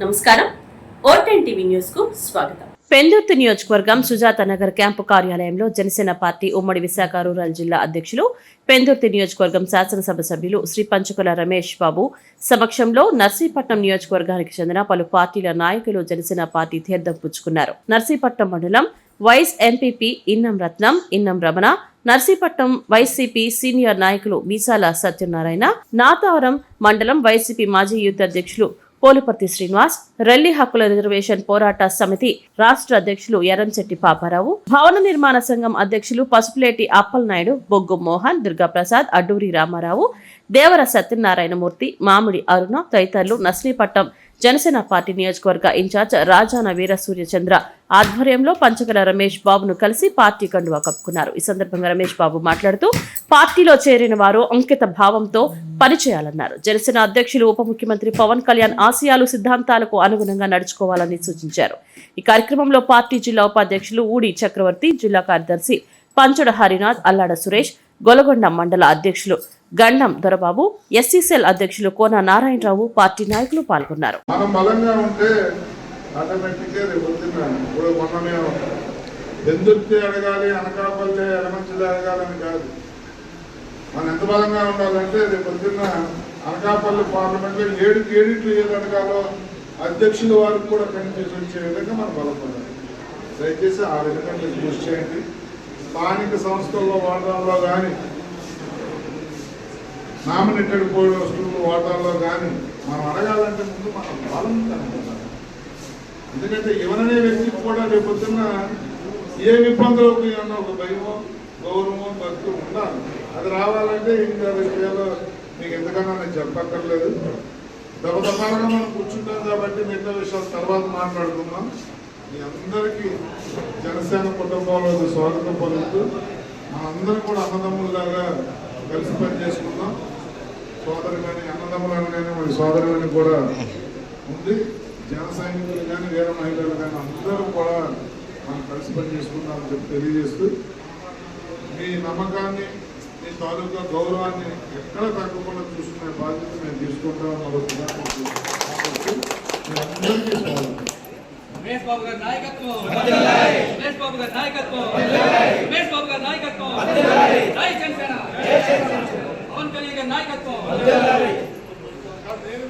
నమస్కారం. ఓటెన్ టీవీ న్యూస్కు స్వాగతం. పెందుర్తి నియోజకవర్గం సుజాత నగర్ క్యాంపు కార్యాలయంలో జనసేన పార్టీ ఉమ్మడి విశాఖ రూరల్ జిల్లా అధ్యక్షులు పెందుర్తి నియోజకవర్గం శాసనసభ సభ్యులు శ్రీ పంచుకుల రమేష్ బాబు సమక్షంలో నర్సీపట్నం నియోజకవర్గానికి చెందిన పలు పార్టీల నాయకులు జనసేన పార్టీ తీర్థం పుచ్చుకున్నారు. నర్సీపట్నం మండలం vice MPP Innam Ratnam Innam Ramana Narsipatnam YCP senior నాయకులు మీసాల సత్యనారాయణ నాతావరం మండలం వైసీపీ మాజీ యూత్ అధ్యక్షులు పోలిపర్తి శ్రీనివాస్ రెల్లి హక్కుల రిజర్వేషన్ పోరాట సమితి రాష్ట్ర అధ్యక్షులు ఎర్రంశెట్టి పాపారావు భవన నిర్మాణ సంఘం అధ్యక్షులు పసుపులేటి అప్పలనాయుడు బొగ్గు మోహన్ దుర్గాప్రసాద్ అడ్డూరి రామారావు దేవర సత్యనారాయణమూర్తి మామిడి అరుణ తదితరులు నస్లీపట్నం జనసేన పార్టీ నియోజకవర్గ ఇన్ఛార్జ్ రాజాన వీరసూర్యచంద్ర ఆధ్వర్యంలో పంచగల రమేష్ బాబును కలిసి పార్టీ కండువా కప్పుకున్నారు. ఈ సందర్భంగా రమేష్ బాబు మాట్లాడుతూ పార్టీలో చేరిన వారు అంకిత భావంతో పనిచేయాలన్నారు. జనసేన అధ్యక్షులు ఉప ముఖ్యమంత్రి పవన్ కళ్యాణ్ ఆశయాలు సిద్ధాంతాలకు అనుగుణంగా నడుచుకోవాలని సూచించారు. ఈ కార్యక్రమంలో పార్టీ జిల్లా ఉపాధ్యక్షులు ఊడి చక్రవర్తి జిల్లా కార్యదర్శి పంచడ హరినాథ్ అల్లాడ సురేష్ గొలగొండ మండల అధ్యక్షులు గండం దొరబాబు ఎస్సీసెల్ అధ్యక్షులు కోన నారాయణరావు పార్టీ నాయకులు పాల్గొన్నారు. మనం అడగాలి అనకాపల్లి ఎలమంచిలి అడగాలని కాదు. మనం ఎంత బలంగా ఉండాలంటే రేపు పొద్దున్న అనకాపల్లి పార్లమెంట్లో ఏడు ఏడిట్లు ఏది అడగాలో అధ్యక్షుల వారికి కూడా కనిపించి వచ్చే విధంగా మనం బలపడాలి. దయచేసి ఆ విధంగా మీరు కృషి చేయండి. స్థానిక సంస్థల్లో వాడడంలో కానీ నామినేటెడ్ పోస్టులు వాటాల్లో కానీ మనం అడగాలంటే ముందు మనం బలం కనుక్కోవాలి. ఎందుకంటే ఎవరనే వ్యక్తికి కూడా రేపొద్దున్న ఏ ఇబ్బందులకు అన్న ఒక భయమో గౌరవమో భక్తి ఉండాలి. అది రావాలంటే ఇంకా విషయాలు మీకు ఎంతకన్నా నేను చెప్పక్కర్లేదు. దబదబాలుగా మనం కూర్చుంటాం కాబట్టి మిగతా విషయాలు తర్వాత మాట్లాడుకుందాం. మీ అందరికీ జనసేన కుటుంబంలో స్వాగతం పలుకుతూ మనందరం కూడా అన్నదమ్ముల్లాగా కలిసి పని చేసుకుందాం సోదరు కానీ అన్నదమ్ములను కానీ మన సోదరులని కూడా ఉంది. జన సైనికులు కానీ వీర మహిళలు కానీ అందరూ కూడా మనం కలిసి పనిచేసుకుందామని చెప్పి తెలియజేస్తూ మీ నమ్మకాన్ని మీ తాలూకా గౌరవాన్ని ఎక్కడ తగ్గకుండా చూసుకునే బాధ్యత మేము తీసుకుంటామని మరొకసారి మీ బాబు గారి నాయకత్వం. రమేష్ బాబు గారి నాయకత్వం. రమేష్ బాబు గారి నాయకత్వం. జై జనసేన. పవన్ కళ్యాణ్ గారి నాయకత్వం.